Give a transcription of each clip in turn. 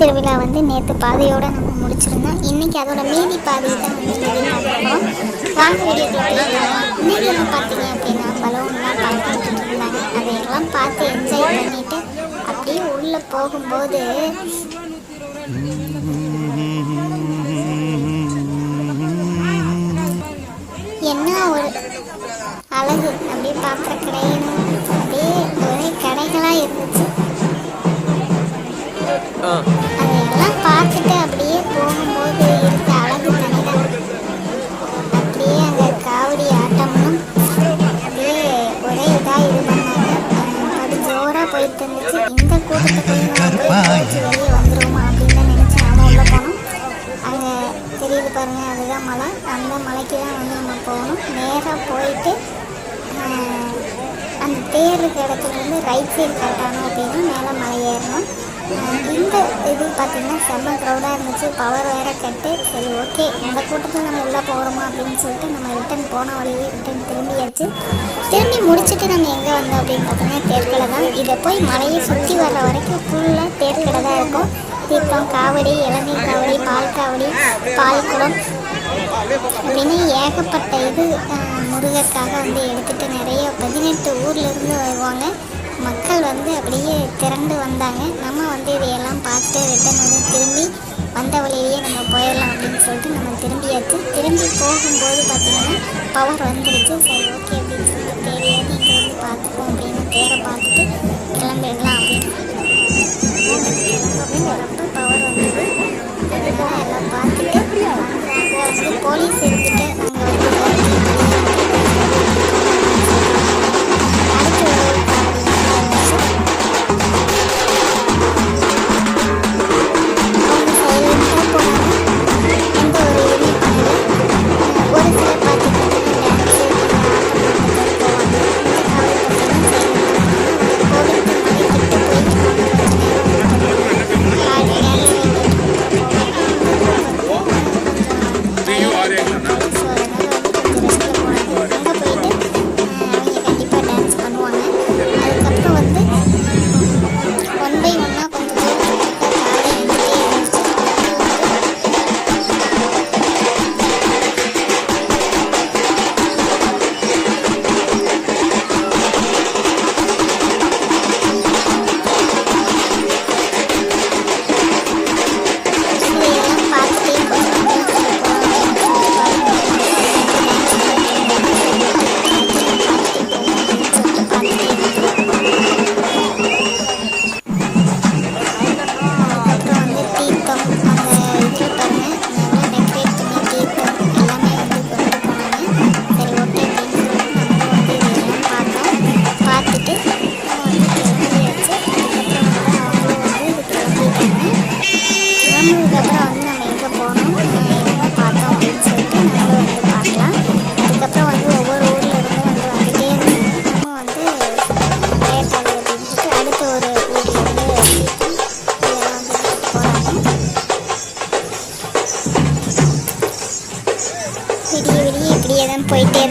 திருவிழா வந்து நேற்று பாதையோடு நம்ம முடிச்சிருந்தோம். இன்றைக்கி அதோட மீதி பாதையை தான் வந்து இன்னைக்கு பார்க்குறோம் வாங்க வீடியோக்குள்ள இன்னைக்கு பார்த்தீங்க அப்படின்னா பலவங்களாம் பார்த்துட்டு இருந்தாங்க. அதையெல்லாம் பார்த்து என்ஜாய் பண்ணிவிட்டு அப்படியே உள்ளே போகும்போது போனோம் அங்கே தெரியுது பாருங்க அதுதான் மலை அந்த மலைக்கு தான் வந்து நம்ம போகணும் நேராக போயிட்டு அந்த தேர் இருக்கிற இடத்துல வந்து ரைட் சைடு கரெக்டான அப்படின்னா மேலே மலை ஏறணும் இந்த இது பார்த்திங்கன்னா செம்ம க்ரௌடாக இருந்துச்சு. பவர் வேற கட்டு. சரி ஓகே இந்த கூட்டத்தில் நம்ம உள்ளே போகிறோமா அப்படின்னு சொல்லிட்டு நம்ம ரிட்டன் போன வழியே ரிட்டன் திரும்பியாச்சு. திரும்பி முடிச்சுட்டு நம்ம எங்கே வந்தோம் அப்படின்னு பார்த்தோம்னா தேர்க்கடை தான். இதை போய் மலையை சுற்றி வர்ற வரைக்கும் ஃபுல்லாக தேர்க்கடை தான் இருக்கும். தீர்த்தம் காவடி இளநீர் காவடி பால் காவடி பால் குடம் அப்படின்னு ஏகப்பட்ட இது முருகருக்காக வந்து எடுத்துகிட்டு நிறைய பதினெட்டு ஊர்லேருந்து வருவாங்க. மக்கள் வந்து அப்படியே திரண்டு வந்தாங்க. நம்ம வந்து இதையெல்லாம் பார்த்து ரிட்டன் வந்து திரும்பி வந்த வழியிலேயே நம்ம போயிடலாம் அப்படின்னு சொல்லிட்டு நம்ம திரும்பியாச்சு. திரும்பி போகும்போது பார்த்திங்கன்னா பவர் வந்துருச்சு. சரி ஓகே அப்படின்னு சொல்லிட்டு தேவையான இங்கே வந்து பார்த்துப்போம் அப்படின்னு தேரை பார்த்துட்டு கிளம்பிடலாம் அப்படின்னு. பவர் வந்தது. எல்லாம் பார்த்துட்டு வந்து போலீஸ் இருந்துட்டு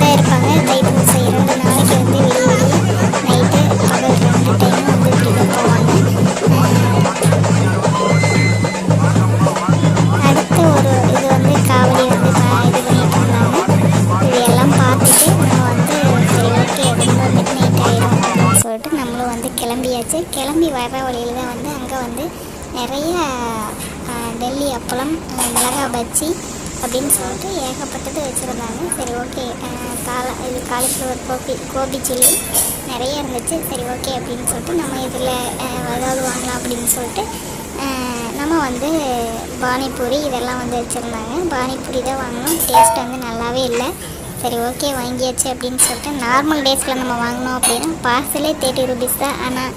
தான் இருப்பாங்க. தைப்பூசம் இரண்டு நாளைக்கு வந்து வெளியே நைட்டு பகல் ரெண்டு டைமும் வந்து இப்படி போவாங்க. அடுத்து ஒரு இது வந்து காவடி வந்து இது பண்ணிட்டு இருந்தாங்க இதையெல்லாம் பார்த்துட்டு நம்ம வந்து சரி ஓகே ரொம்ப மிட் நைட் ஆயிடும் அப்படின்னு சொல்லிட்டு நம்மளும் வந்து கிளம்பியாச்சு. கிளம்பி வர்ற வழியில் தான் வந்து அங்கே வந்து நிறைய டெல்லி அப்பளம் ஆ, மிளகா பஜ்ஜி அப்படின்னு சொல்லிட்டு ஏகப்பட்டது வச்சுருந்தாங்க. சரி ஓகே கால இது காலிஃப்ளவர் கோபி கோபி சில்லி நிறைய இருந்துச்சு. சரி ஓகே அப்படின்னு சொல்லிட்டு நம்ம இதில் ஏதாவது வாங்கலாம் அப்படின்னு சொல்லிட்டு நம்ம வந்து பானிபூரி இதெல்லாம் வந்து வச்சுருந்தாங்க. பானிபூரி தான் வாங்கினோம். டேஸ்ட் வந்து நல்லாவே இல்லை. சரி ஓகே வாங்கியாச்சு அப்படின்னு சொல்லிட்டு நார்மல் டேஸில் நம்ம வாங்கினோம் அப்படின்னா பார்சலே தேர்ட்டி ருபீஸ் தான். ஆனால்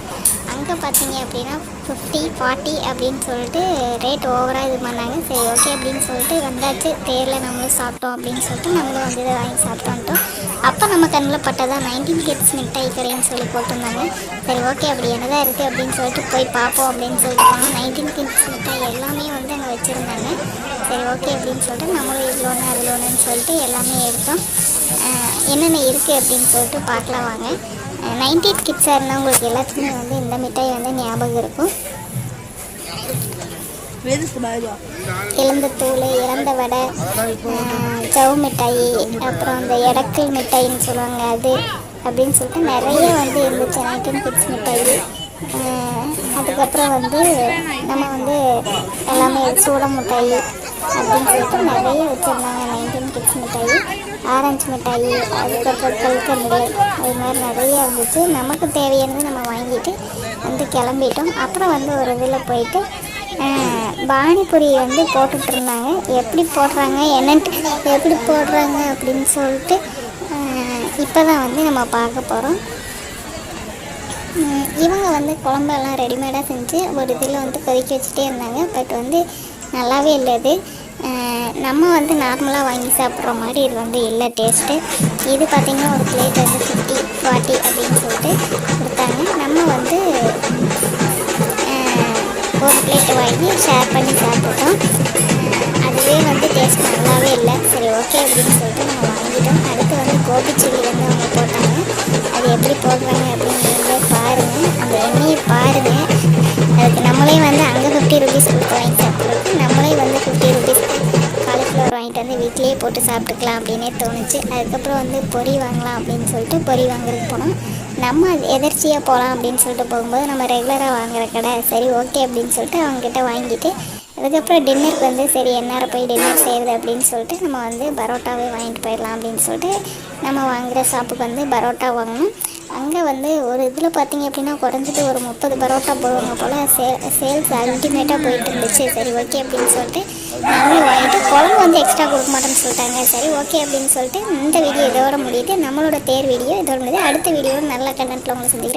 அங்கே பார்த்தீங்க அப்படின்னா ஃபிஃப்டி ஃபார்ட்டி அப்படின்னு சொல்லிட்டு ரேட் ஓவராக இது பண்ணாங்க. சரி ஓகே அப்படின்னு சொல்லிட்டு வந்தாச்சு. தேரில் நம்மளும் சாப்பிட்டோம் அப்படின்னு சொல்லிட்டு நம்மளும் வந்து இதை வாங்கி சாப்பிட்டோன்ட்டோம் அப்போ நம்ம கண்ணில் பட்டதான் நைன்டீன் கிட்ஸ் மிட்டாய் கடைன்னு சொல்லி போட்டிருந்தாங்க. சரி ஓகே அப்படி என்னதான் இருக்குது அப்படின்னு சொல்லிட்டு போய் பார்ப்போம் அப்படின்னு சொல்லிட்டு போனோம் நைன்டீன் கிட்ஸ் மிட்டாய் எல்லாமே வந்து அங்கே வச்சுருந்தாங்க. சரி ஓகே அப்படின்னு சொல்லிட்டு நம்மளும் இவ்வளோன்னு ஒன்று அதில் ஒன்றுன்னு சொல்லிட்டு எல்லாமே எடுத்தோம். என்னென்ன இருக்குது அப்படின்னு சொல்லிட்டு பார்க்கலாம் வாங்க. நைன்டீன் கிட்ஸாக இருந்தால் உங்களுக்கு எல்லாத்துக்குமே வந்து இந்த மிட்டாய் வந்து ஞாபகம் இருக்கும். இழந்த தூள் இறந்த வடை ஆஹ், ஜவு மிட்டாய் அப்புறம் அந்த இடக்கல் மிட்டாயின்னு சொல்லுவாங்க அது அப்படின்னு சொல்லிட்டு நிறைய வந்து இருந்துச்சு. நைன்டீன் கிட்ஸ் மிட்டாய். அதுக்கப்புறம் வந்து நம்ம வந்து எல்லாமே சூட மிட்டாய் அப்படின்னு சொல்லிட்டு நிறைய வச்சுருந்தாங்க. நைன்டீன் கிட்ஸ் மிட்டாய் ஆரஞ்சு மிட்டாய் அதுக்கப்புறம் கல்கண்டு அது மாதிரி நிறைய இருந்துச்சு. நமக்கு தேவையானது நம்ம வாங்கிட்டு வந்து கிளம்பிட்டோம். அப்புறம் வந்து ஒரு இதில் போயிட்டு ஆஹ், பானிபூரி வந்து போட்டுட்டு இருந்தாங்க. எப்படி போடுறாங்க என்னன்ட்டு எப்படி போடுறாங்க அப்படின்னு சொல்லிட்டு இப்போ தான் வந்து நம்ம பார்க்க போகிறோம் இவங்க வந்து குழம்பெல்லாம் ரெடிமேடாக செஞ்சு ஒரு இதில் வந்து கொதிக்க வச்சுட்டே இருந்தாங்க. பட் வந்து நல்லாவே இல்லை அது. நம்ம வந்து நார்மலாக வாங்கி சாப்பிட்ற மாதிரி இது வந்து இல்லை. டேஸ்ட்டு. இது பார்த்திங்கன்னா ஒரு பிளேட் வந்து ஃபிஃப்டி ஃபார்ட்டி அப்படின்னு சொல்லிட்டு கொடுத்தாங்க. நம்ம வந்து ஒரு பிளேட் வாங்கி ஷேர் பண்ணி சாப்பிட்டோம். அதுவே வந்து டேஸ்ட் நல்லாவே இல்லை. சரி ஓகே அப்படின்னு சொல்லிட்டு நம்ம வாங்கிட்டோம். அடுத்து வந்து கோபி சில்லி வாங்கி பாருங்கள் அதுக்கு நம்மளே வந்து அங்கே ஃபிஃப்டி ருபீஸ் கொடுத்து வாங்கி சாப்பிட்றதுக்கு நம்மளே வந்து ஃபிஃப்டி ருபீஸ் காலிஃப்ளவர் வாங்கிட்டு வந்து வீட்டிலேயே போட்டு சாப்பிட்டுக்கலாம் அப்படின்னே தோணுச்சு. அதுக்கப்புறம் வந்து பொரி வாங்கலாம் அப்படின்னு சொல்லிட்டு பொரி வாங்குறதுக்கு போனோம். நம்ம அது எதர்ச்சியாக போகலாம் அப்படின்னு சொல்லிட்டு போகும்போது நம்ம ரெகுலராக வாங்குற கடை. சரி ஓகே அப்படின்னு சொல்லிட்டு அவங்ககிட்ட வாங்கிட்டு அதுக்கப்புறம் டின்னருக்கு வந்து சரி எந்நேரம் போய் டின்னர் செய்கிறது அப்படின்னு சொல்லிட்டு நம்ம வந்து பரோட்டாவே வாங்கிட்டு போயிடலாம் அப்படின்னு சொல்லிட்டு நம்ம வாங்குகிற ஷாப்புக்கு வந்து பரோட்டா வாங்கணும் அங்கே வந்து ஒரு இதில் பார்த்தீங்க அப்படின்னா குறைஞ்சது ஒரு முப்பது பரோட்டா போடுவாங்க போல். சே சேல்ஸ் அல்டிமேட்டாக போயிட்டு இருந்துச்சு. சரி ஓகே அப்படின்னு சொல்லிட்டு நாங்களும் வாங்கிட்டு குழம்பு வந்து எக்ஸ்ட்ரா கொடுக்க மாட்டேன்னு சொல்லிட்டாங்க. சரி ஓகே அப்படின்னு சொல்லிட்டு இந்த வீடியோ இதோட முடியுது. நம்மளோட தேர் வீடியோ இதோட முடியுது. அடுத்த வீடியோ நல்ல கண்டென்ட்டில் உங்களை சந்திக்கிறேன்.